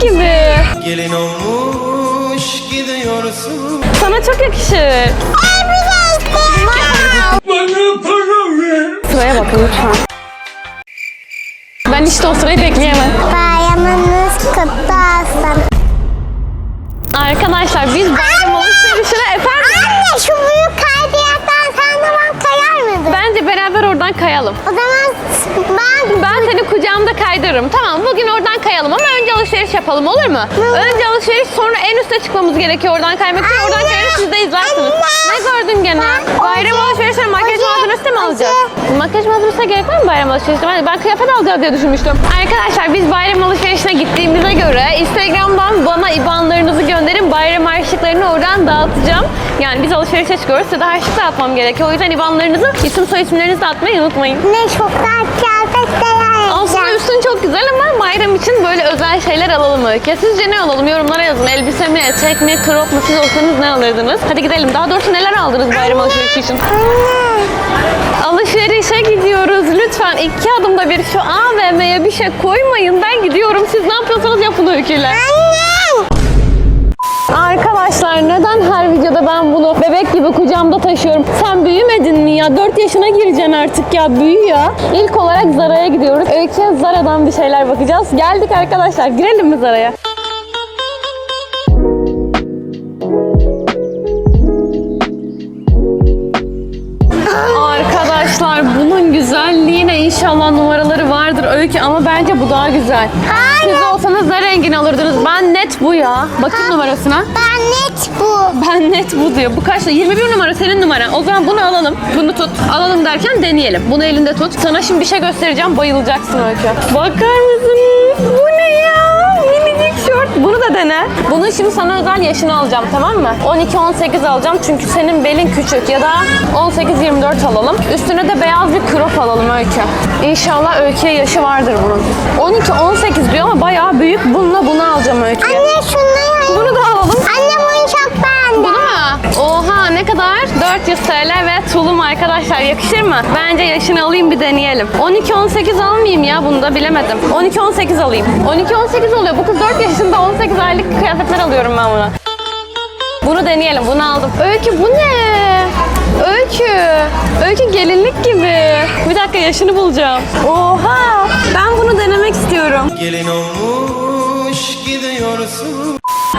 gibi. Gelin olmuş gidiyorsun Sana çok yakışır. Bana para ver Sıraya bakın lütfen. Ben işte o sırayı bekleyemem. Bayramınız kutlu olsun. Arkadaşlar biz beraber oradan kayalım. O zaman ben Ben seni kucağımda kaydırırım. Tamam bugün oradan kayalım ama önce alışveriş yapalım olur mu? Önce alışveriş sonra en üste çıkmamız gerekiyor oradan kaymak için. Oradan kayarız siz de izlersiniz. Ne gördün gene? Bayram alışverişine makyaj anne, malzemesi mi alacağız? Makyaj malzemesine gerek var mı bayram alışverişine? Ben, ben kıyafet alacağız diye düşünmüştüm. Arkadaşlar biz bayram alışverişine gittiğimize göre Instagram'dan bana IBAN'larınızı gönderin. Bayram harçlıklarını oradan dağıtacağım. Yani biz alışverişe çıkıyoruz. Size de harçlık dağıtmam gerekiyor. O yüzden IBAN'larınızı, isim soy isimlerinizi de atmayı unutmayın. ne çok kıyafetler Aslında üstün çok güzel ama bayram için böyle özel şeyler alalım Öykü. Sizce ne alalım? Yorumlara yazın. Elbise mi, etek mi, crop mu? Siz olsanız ne alırdınız? Hadi gidelim. Daha doğrusu neler aldınız bayram alışverişi için? Anne. Lütfen iki adımda bir şu AVM'ye bir şey koymayın. Ben gidiyorum. Siz ne yapıyorsanız yapın Öykü'yle. Anne. Arkadaşlar neden her videoda ben bunu bebek gibi kucağımda taşıyorum? Sen büyümedin mi ya? 4 yaşına gireceksin artık ya. Büyü ya. İlk olarak Zara'ya gidiyoruz. Öykü'ye Zara'dan bir şeyler bakacağız. Geldik arkadaşlar. Girelim mi Zara'ya? İnşallah numaraları vardır Öykü ama bence bu daha güzel. Hayır. Siz olsanız ne rengini alırdınız? Ben net bu ya. Bakın numarasına. Ben net bu. Ben net bu diyor. Bu kaçta? 21 numara senin numaran. O zaman bunu alalım. Bunu tut. Alalım derken deneyelim. Bunu elinde tut. Sana şimdi bir şey göstereceğim. Bayılacaksın Öykü. Bakar mısınız? Bunun şimdi sana özel yaşını alacağım tamam mı? 12-18 alacağım çünkü senin belin küçük ya da 18-24 alalım. Üstüne de beyaz bir crop alalım Öykü. İnşallah Öykü'ye yaşı vardır bunun. 12-18 diyor ama bayağı büyük. Bununla bunu alacağım Öykü'ye. Anne şunları Bunu da alalım. Anne bunu çok beğendim. Bunu mu? Oha ne kadar? 400 TL ve tulum arkadaşlar yakışır mı? Bence yaşını alayım bir deneyelim. 12-18 almayayım ya bunu da bilemedim. 12-18 alayım. 12-18 oluyor. Bu kız 4 yaşında 18 aylık kıyafetler alıyorum ben buna. Bunu deneyelim. Bunu aldım. Öykü bu ne? Öykü. Öykü gelinlik gibi. Bir dakika yaşını bulacağım. Oha. Ben bunu denemek istiyorum. Gelin olmuş gidiyorsun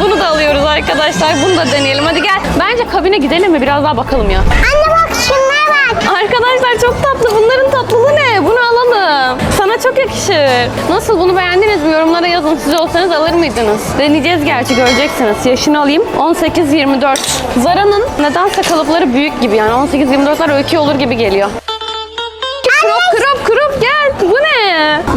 Bunu da alıyoruz arkadaşlar. Bunu da deneyelim. Hadi gel. Bence kabine gidelim mi? Biraz daha bakalım ya. Anne bak şunlara bak. Arkadaşlar çok tatlı. Bunların tatlılığı ne? Bunu alalım. Sana çok yakışır. Nasıl bunu beğendiniz mi? Yorumlara yazın. Siz olsanız alır mıydınız? Deneyeceğiz gerçi göreceksiniz. Yaşını alayım. 18-24. Zara'nın nedense kalıpları büyük gibi yani. 18-24'ler öykü olur gibi geliyor.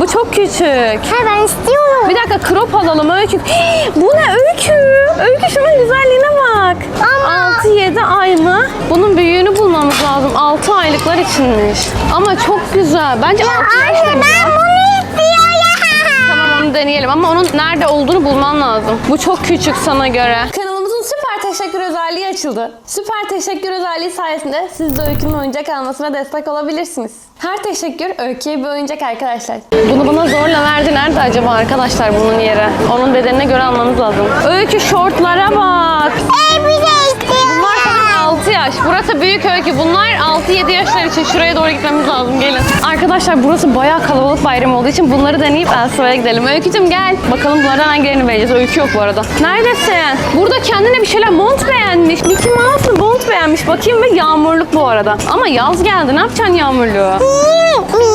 Bu çok küçük. Ha ben istiyorum. Bir dakika crop alalım Öykü. Hii, bu ne Öykü? Öykü şunun güzelliğine bak. Ama- 6-7 ay mı? Bunun büyüğünü bulmamız lazım. 6 aylıklar içinmiş. Ama çok güzel. Bence 6 yaş da Anne güzel. ben bunu istiyorum. Tamam onu deneyelim ama onun nerede olduğunu bulman lazım. Bu çok küçük sana göre. Kanalımızın süper teşekkür özelliği açıldı. Süper teşekkür özelliği sayesinde siz de Öykü'nün oyuncak almasına destek olabilirsiniz. Her teşekkür Öykü'ye bir oyuncak arkadaşlar. Bunu bana zorla verdi. Nerede acaba arkadaşlar bunun yeri? Onun bedenine göre almamız lazım. Öykü şortlara bak. Elbise istiyorum. Bunlar sanırım 6 yaş. Burası büyük öykü. Bunlar 6-7 yaşlar için. Şuraya doğru gitmemiz lazım. Gelin. Arkadaşlar burası bayağı kalabalık bayram olduğu için bunları deneyip Elsa'ya gidelim. Öykücüm gel. Bakalım bunlardan hangilerini beğeneceğiz. Öykü yok bu arada. Neredesin? Burada kendine bir şeyler mont beğenmiş. Mickey Mouse beğenmiş. Bakayım ve yağmurluk bu arada. Ama yaz geldi. Ne yapacaksın yağmurluğu?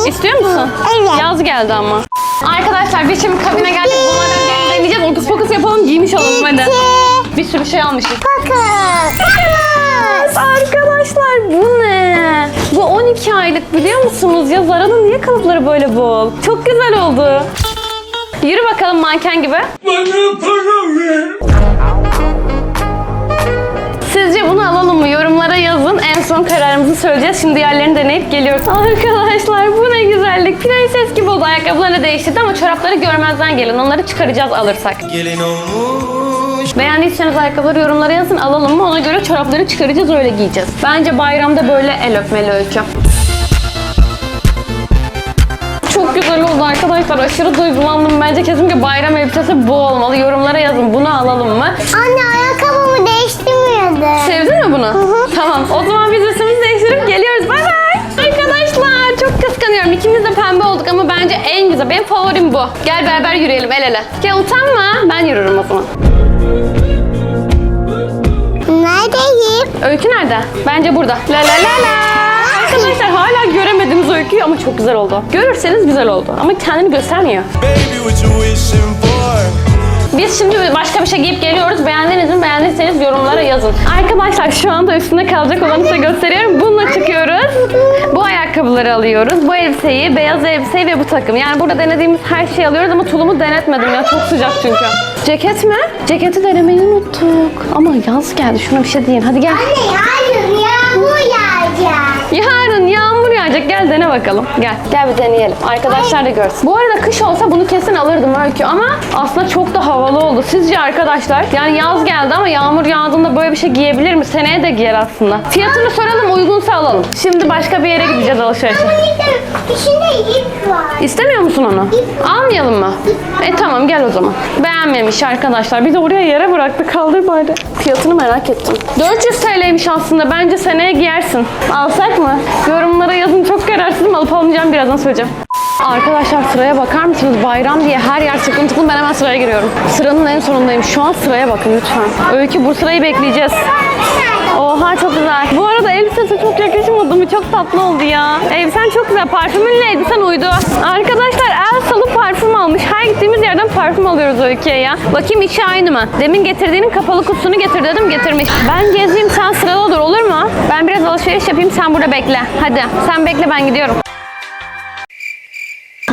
İstiyor musun? Evet. Yaz geldi ama. Arkadaşlar biz şimdi kabine geldik. Bunlardan birini deneyeceğiz. Okus pokus yapalım. Giymiş olalım hadi. Bir sürü şey almışız. Bakın. Arkadaşlar bu ne? Bu 12 aylık biliyor musunuz ya? Zara'nın niye kalıpları böyle bol? Çok güzel oldu. Yürü bakalım manken gibi. Bana para ver Sizce bunu son kararımızı söyleyeceğiz. Şimdi diğerlerini deneyip geliyoruz. Arkadaşlar bu ne güzellik. prenses gibi oldu. Ayakkabılarını değiştirdi ama çorapları görmezden gelin. Onları çıkaracağız alırsak. Gelin olmuş Beğendiyseniz ayakkabıları yorumlara yazın alalım mı? Ona göre çorapları çıkaracağız öyle giyeceğiz. Bence bayramda böyle el öpmeli öykü. Çok güzel oldu arkadaşlar. Aşırı duygulandım. Bence kesinlikle bayram elbisesi bu olmalı. Yorumlara yazın. Bunu alalım mı? Anne değiştirmiyordu. Sevdin mi bunu? Tamam. O zaman biz üstümüzü değiştirip geliyoruz. Bay bay. Arkadaşlar çok kıskanıyorum. İkimiz de pembe olduk ama bence en güzel. Benim favorim bu. Gel beraber yürüyelim el ele. Gel utanma. Ben yürürüm o zaman. Neredeyim? Öykü nerede? Bence burada. La la la la. Arkadaşlar hala göremediniz öyküyü ama çok güzel oldu. Görürseniz güzel oldu ama kendini göstermiyor. Baby Biz şimdi başka bir şey giyip geliyoruz. Beğendiniz mi? Beğendiyseniz yorumlara yazın. Arkadaşlar şu anda üstünde kalacak olanı size gösteriyorum. Bununla çıkıyoruz. Bu ayakkabıları alıyoruz. Bu elbiseyi, beyaz elbiseyi ve bu takım. Yani burada denediğimiz her şeyi alıyoruz ama tulumu denetmedim ya. Çok sıcak çünkü. Ceket mi? Ceketi denemeyi unuttuk. Ama yaz geldi. Şuna bir şey deyin. Hadi gel. Anne hayır yağmur yağacak. Yarın yağmur yağacak. Gel dene bakalım. Gel. Gel bir deneyelim. Arkadaşlar da görsün. Bu arada kış olsa bunu kesin alırdım Öykü ama aslında çok da havalı oldu. Sizce arkadaşlar? Yani yaz geldi ama yağmur yağdığında böyle bir şey giyebilir mi? Seneye de giyer aslında. Fiyatını soralım uygunsa alalım. Şimdi başka bir yere gideceğiz alışverişe. İçinde ip var. İstemiyor musun onu? Almayalım mı? E tamam gel o zaman. Beğenmemiş arkadaşlar. Bir de oraya yere bıraktı. Kaldır bari. Fiyatını merak ettim. 400 TL'ymiş aslında. Bence seneye giyersin. Alsak mı? Yorumlara yazın. Çok kararsızım. Alıp almayacağım. Birazdan söyleyeceğim. Arkadaşlar sıraya bakar mısınız? Bayram diye her yer sıkıntılı. Ben hemen sıraya giriyorum. Sıranın en sonundayım. Şu an sıraya bakın lütfen. Öykü bu sırayı bekleyeceğiz. Oha çok güzel. Bu arada elbisesi çok yakışmadı mı? Çok tatlı oldu ya. Elbisen çok güzel. Parfümünle elbisen uydu. Arkadaşlar Elsa'lı parfüm almış. Her gittiğimiz yerden parfüm alıyoruz Öykü'ye ya. Bakayım içi aynı mı? Demin getirdiğinin kapalı kutusunu getir dedim getirmiş. Ben gezeyim sen sırada dur olur mu? Ben biraz alışveriş yapayım sen burada bekle. Hadi sen bekle ben gidiyorum.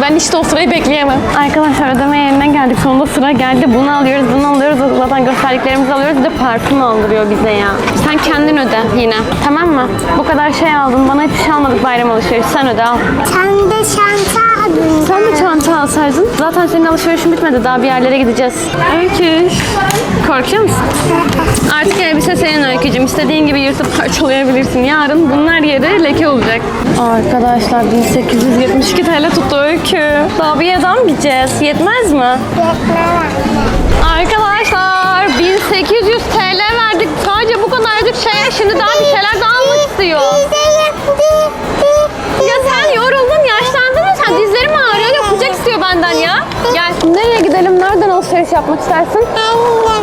Ben işte o sırayı bekleyemem. Arkadaşlar ödeme yerine geldik. Sonunda sıra geldi. Bunu alıyoruz, bunu alıyoruz. Zaten gösterdiklerimizi alıyoruz. Bir de parfüm aldırıyor bize ya. Sen kendin öde yine. Tamam mı? Bu kadar şey aldın. Bana hiçbir şey almadık bayram alışverişi. Sen öde al. Sen de çanta aldın. Sen de çanta alsaydın. Zaten senin alışverişin bitmedi. Daha bir yerlere gideceğiz. Öykü. Korkuyor musun? Artık elbise senin Öykücüğüm. İstediğin gibi yırtıp parçalayabilirsin. Yarın bunlar yeri leke olacak. Arkadaşlar 1872 TL tuttu Öykü. Daha bir yerden mi gideceğiz? Yetmez mi? Arkadaşlar yapmak istersin?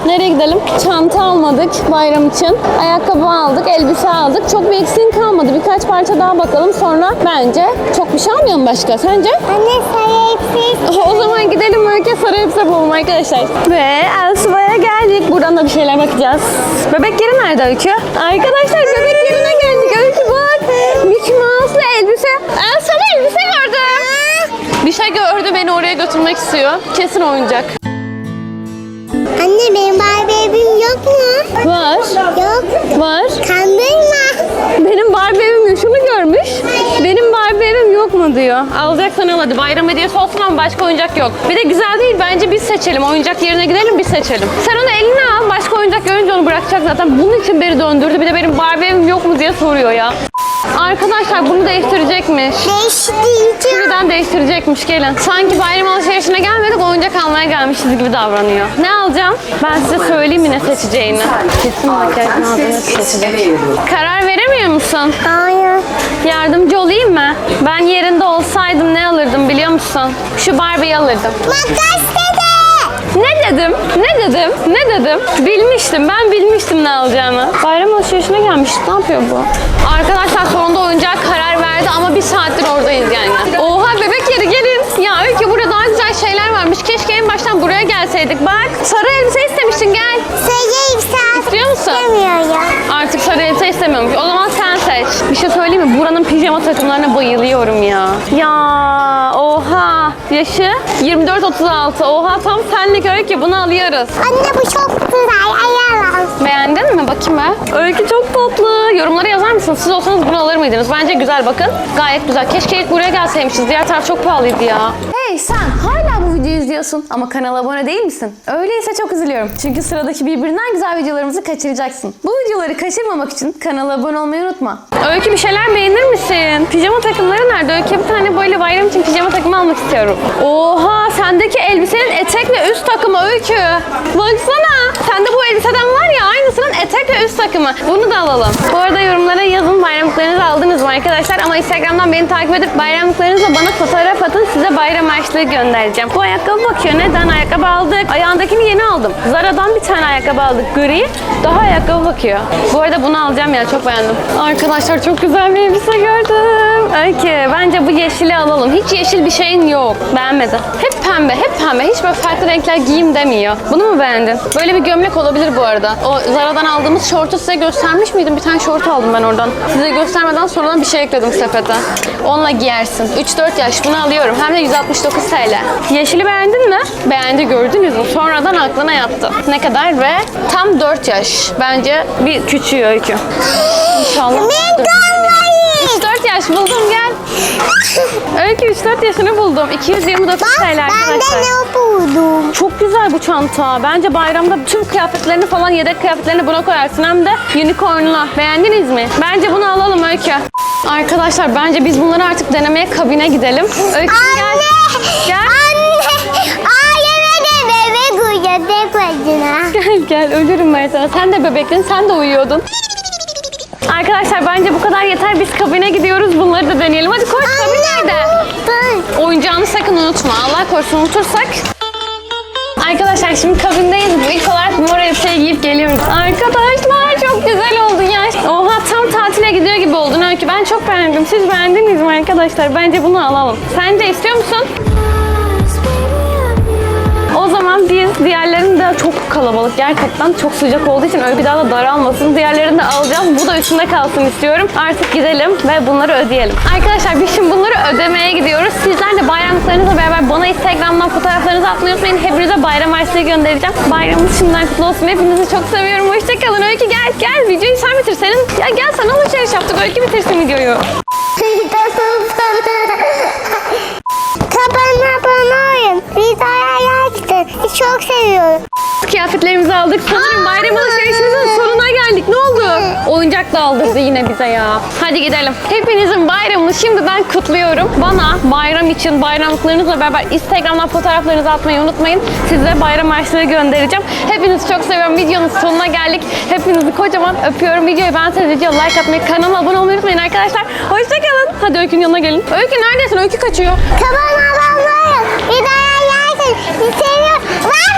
Nereye gidelim? Çanta almadık bayram için. Ayakkabı aldık, elbise aldık. Çok bir eksiğin kalmadı. Birkaç parça daha bakalım. Sonra bence çok bir şey almayalım başka. Sence? Anne sarı elbise O zaman gidelim Öykü sarı elbise bulalım arkadaşlar. Ve Elsuva'ya geldik. Buradan da bir şeyler bakacağız. Bebek yeri nerede Öykü? Arkadaşlar bebek yerine geldik. Öykü bak. Mickey Mouse'lu elbise. Elsa'lı elbise gördüm. Bir şey gördü beni oraya götürmek istiyor. Kesin oyuncak. Anne benim Barbie evim yok mu? Var. Yok. Var. Kandırma. Benim Barbie evim. Şunu görmüş. Benim Barbie evim yok mu diyor. Alacaksan al hadi. Bayram hediyesi olsun ama başka oyuncak yok. Bir de güzel değil. Bence biz seçelim. Oyuncak yerine gidelim biz seçelim. Sen onu eline al. Başka oyuncak görünce onu bırakacak zaten. Bunun için beni döndürdü. Bir de benim Barbie evim yok mu diye soruyor ya. Arkadaşlar bunu değiştirecekmiş. Değiştireceğim. Birden değiştirecekmiş gelin. Sanki bayram alışverişine gelmedik oyuncak almaya gelmişiz gibi davranıyor. Ne alacağım? Ben size söyleyeyim mi ne seçeceğini. Kesin makyaj malzemesi seçecek. Karar veremiyor musun? Hayır. Yardımcı olayım mı? Ben yerinde olsaydım ne alırdım biliyor musun? Şu Barbie'yi alırdım. Dede. Ne dedim? Ne dedim? Ne dedim? Bilmiştim. Ben bilmiştim ne alacağını. Bayram alışverişine gelmiş. Ne yapıyor bu? Arkadaşlar sonunda oyuncağa karar verdi ama bir saattir oradayız yani. Oha bebek yeri gelin. Ya Öykü burada daha güzel şeyler varmış. Keşke en baştan buraya gelseydik. Bak sarı elbise istemiştin gel. Sarı elbise İstiyor musun? istemiyorum. Artık sarı elbise istemiyormuş. O zaman sen seç. Bir şey söyleyeyim mi? Buranın pijama takımlarına bayılıyorum ya. Ya oha. Yaşı 24-36. Oha tam senlik öykü. Bunu alıyoruz. Anne bu çok ayarlan. Beğendin mi? Bakayım ben. Öykü çok tatlı. Yorumlara yazar mısınız? Siz olsanız bunu alır mıydınız? Bence güzel bakın. Gayet güzel. Keşke ilk buraya gelseymişiz. Diğer taraf çok pahalıydı ya. Hey sen hala bu videoyu izliyorsun ama kanala abone değil misin? Öyleyse çok üzülüyorum. Çünkü sıradaki birbirinden güzel videolarımızı kaçıracaksın. Bu videoları kaçırmamak için kanala abone olmayı unutma. Öykü bir şeyler beğenir misin? Pijama takımları nerede? Öykü bir tane böyle bayram için pijama takımı almak istiyorum. Oha sendeki elbisenin etek ve üst takımı Öykü. Baksana. Sende bu elbiseden var ya aynısının etek ve üst takımı. Bunu da alalım. Bu arada yorumlara yazın bayramlıklarınızı aldınız mı arkadaşlar? Ama Instagram'dan beni takip edip bayramlıklarınızla bana fotoğraf atın. Size bayram harçlığı göndereceğim. Bu ayakkabı bakıyor. Neden? Ayakkabı aldık. Ayağındakini yeni aldım. Zara'dan bir tane ayakkabı aldık. Gri. Daha ayakkabı bakıyor. Bu arada bunu alacağım ya. Çok beğendim. Arkadaşlar çok güzel bir elbise gördüm. Öykü. Bence bu yeşili alalım. Hiç yeşil bir şeyin yok. Beğenmedi. Hep pembe. Hep pembe. Hiç böyle farklı renkler giyeyim demiyor. Bunu mu beğendin? Böyle bir gömlek olabilir bu arada. O Zara'dan aldığımız şortu size göstermiş miydim? Bir tane şort aldım ben oradan. Size göstermeden sonradan bir şey ekledim sepete. Onunla giyersin. 3-4 yaş bunu alıyorum. Hem de 169 TL. Yeşili beğendin mi? Beğendi gördünüz mü? Sonradan aklına yattı. Ne kadar ve tam 4 yaş. Bence bir küçüğü öykü. İnşallah. Ben 3-4 yaş buldum gel. Öykü 3-4 yaşını buldum. 229 TL Ben de arkadaşlar. ne buldum? Çok güzel bu çanta. Bence bayramda tüm kıyafetlerini falan yedek kıyafetlerini buna koyarsın. Hem de unicornlu. Beğendiniz mi? Bence bunu alalım Öykü. Arkadaşlar bence biz bunları artık denemeye kabine gidelim. Öykü gel. Anne! Gel. Anne! Aileme de bebek uyuyor tek başına. Gel gel ölürüm ben sana. Sen de bebektin sen de uyuyordun. Arkadaşlar bence bu kadar yeter. Biz kabine gidiyoruz. Bunları da deneyelim. Hadi koş kabin nerede? Oyuncağını sakın unutma. Allah korusun unutursak. Arkadaşlar şimdi kabindeyiz. İlk olarak mor elbiseyi giyip geliyoruz. Arkadaşlar çok güzel oldu ya. Oha tam tatile gidiyor gibi oldun Öykü. Ben çok beğendim. Siz beğendiniz mi arkadaşlar? Bence bunu alalım. Sence istiyor musun? Biz diğerlerini de çok kalabalık gerçekten çok sıcak olduğu için öyle bir daha da daralmasın. Diğerlerini de alacağız. Bu da üstünde kalsın istiyorum. Artık gidelim ve bunları ödeyelim. Arkadaşlar biz şimdi bunları ödemeye gidiyoruz. Sizler de bayramlıklarınızla beraber bana Instagram'dan fotoğraflarınızı atmayı unutmayın. Hepinize bayram harçlığı göndereceğim. Bayramınız şimdiden kutlu olsun. Hepinizi çok seviyorum. Hoşçakalın. Öykü gel gel. Videoyu sen bitir. Senin ya gel sana alışveriş yaptık. Öykü bitirsin videoyu. Kapanma abone olun. Yaktın. Çok seviyorum. Kıyafetlerimizi aldık. Sanırım bayram alışverişimizin sonuna geldik. Ne oldu? Oyuncak da aldırdı yine bize ya. Hadi gidelim. Hepinizin bayramını şimdiden kutluyorum. Bana bayram için bayramlıklarınızla beraber Instagram'dan fotoğraflarınızı atmayı unutmayın. Size bayram harçlığı göndereceğim. Hepinizi çok seviyorum. Videonun sonuna geldik. Hepinizi kocaman öpüyorum. Videoyu beğenseniz videoya like atmayı, kanalıma abone olmayı unutmayın arkadaşlar. Hoşçakalın. Hadi Öykü'nün yanına gelin. Öykü neredesin? Öykü kaçıyor. Kapanma abone olun. Videoya yaktın. Seviyorum. Wow!